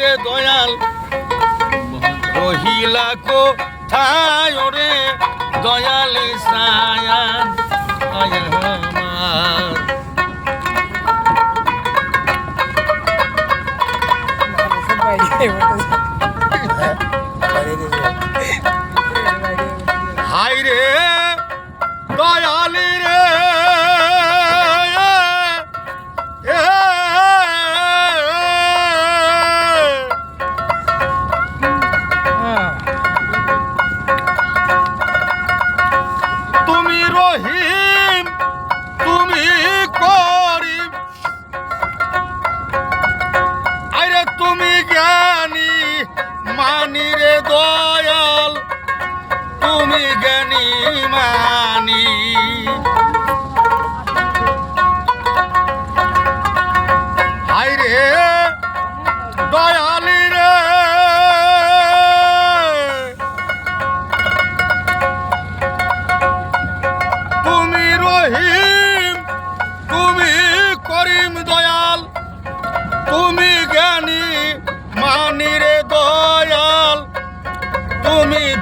ডাকিরে দয়াল। রহিলা কো ঠায় রে দয়াল হাই রে দয়ালি মানি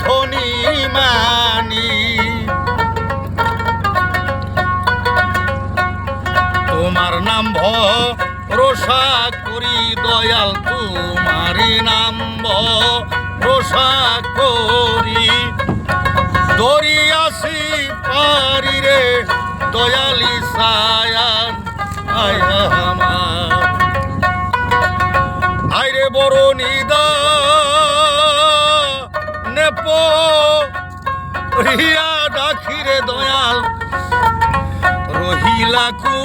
ধনী মানি। তোমার নাম ভরসা করি দয়াল, তোমারই নাম ভরসা করি। দরিয়াসি পারি রে, দয়ালি রিয়া ডাকিরে দয়াল। রহিলাকু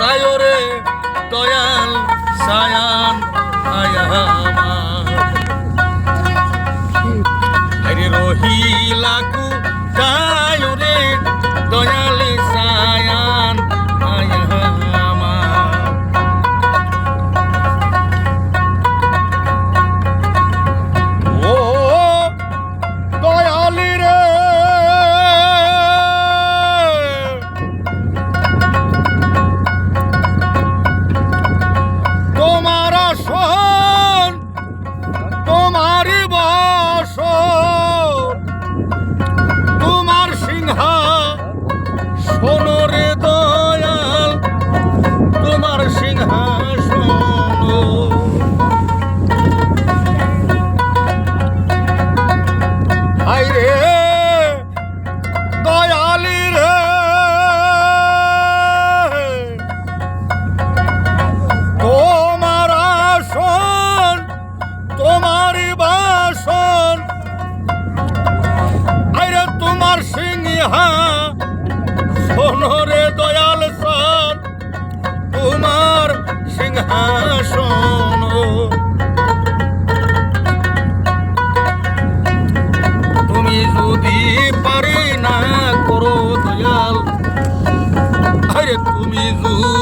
তায়রে দয়াল সায়ান আয়ামা রহিলাকু তায়রে দয়াল সিংহাসন তুমি যদি পারি না করো দয়াল আরে তুমি যদি